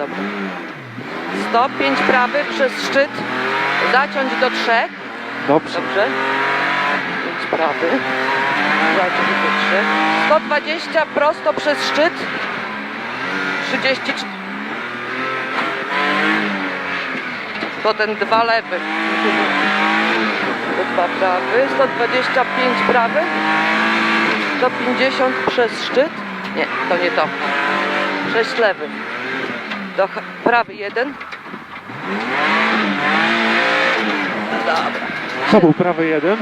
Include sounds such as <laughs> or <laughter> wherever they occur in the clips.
dobra. 105 prawy przez szczyt, zaciąć do 3. Dobrze. Dobrze. 5 prawy, zaciąć do 3. 120 prosto przez szczyt. 34. Potem dwa lewy. To dwa prawy. 125 prawy. 150 przez szczyt. Nie, to nie to. 6 lewy. Do prawy jeden. Dobra. To był prawy jeden.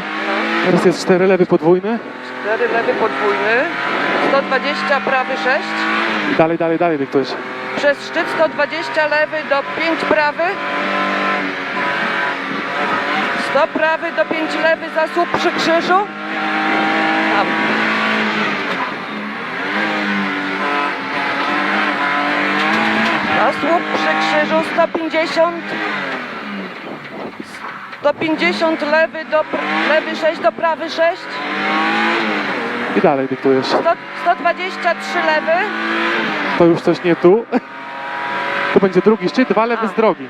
Teraz jest cztery lewy podwójny. 4 lewy podwójny. 120 prawy 6. Dalej, dalej, dalej ktoś. Przez szczyt 120 lewy do 5 prawy. 100 prawy do 5 lewy za słup przy krzyżu. Tam. Słup przy krzyżu 150. 150 lewy do lewy 6 do prawy 6. I dalej dyktujesz. 100, 123 lewy. To już coś nie tu. <laughs> To będzie drugi szczyt, dwa lewy A. z drogi.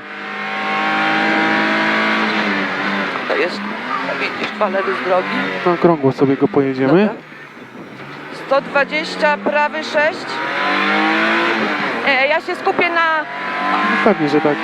To jest, widzisz, dwa lewy z drogi. Na okrągło sobie go pojedziemy. Dobra. 120, prawy 6. E, ja się skupię na... Pewnie, że tak.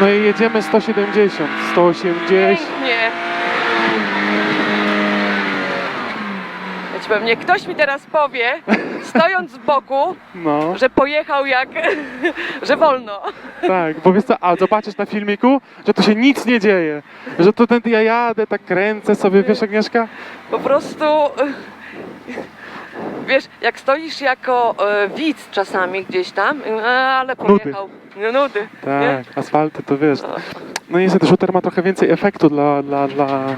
No i jedziemy 170, 180. Pięknie. Wiecie, pewnie ktoś mi teraz powie, <laughs> stojąc z boku, No, że pojechał jak... <laughs> że wolno. tak, bo wiesz co, a zobaczysz na filmiku, że tu się nic nie dzieje. Że to ten ja jadę, tak kręcę sobie, wiesz Agnieszka? Po prostu... Wiesz, jak stoisz jako e, widz czasami gdzieś tam, e, ale pojechał. No, nudy. nie? Tak, asfalty to wiesz. No niestety shooter ma trochę więcej efektu dla, dla, dla,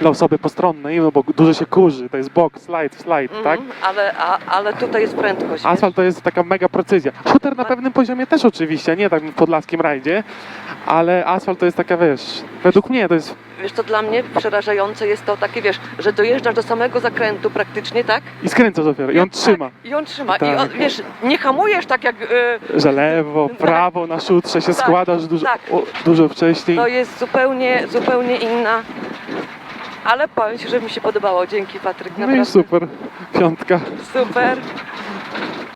dla osoby postronnej, no bo dużo się kurzy, to jest bok, slajd, slajd, tak? Mhm, ale, a, ale tutaj jest prędkość. Asfalt to jest taka mega precyzja. Shooter na pewnym poziomie też oczywiście, nie tak w podlaskim rajdzie, ale asfalt to jest taka, wiesz, według mnie to jest, Wiesz, co dla mnie przerażające jest to takie, wiesz, że dojeżdżasz do samego zakrętu praktycznie, tak? i skręca dopiero, i on trzyma. Tak, I on trzyma. I Tak. on, wiesz, nie hamujesz tak jak... y, Że lewo, Tak. <laughs> prawo na szutrze się Tak, składasz dużo, tak. o, dużo wcześniej. to jest zupełnie, zupełnie inna... Ale powiem Ci, że mi się podobało. Dzięki Patryk, No naprawdę. i super, piątka. Super.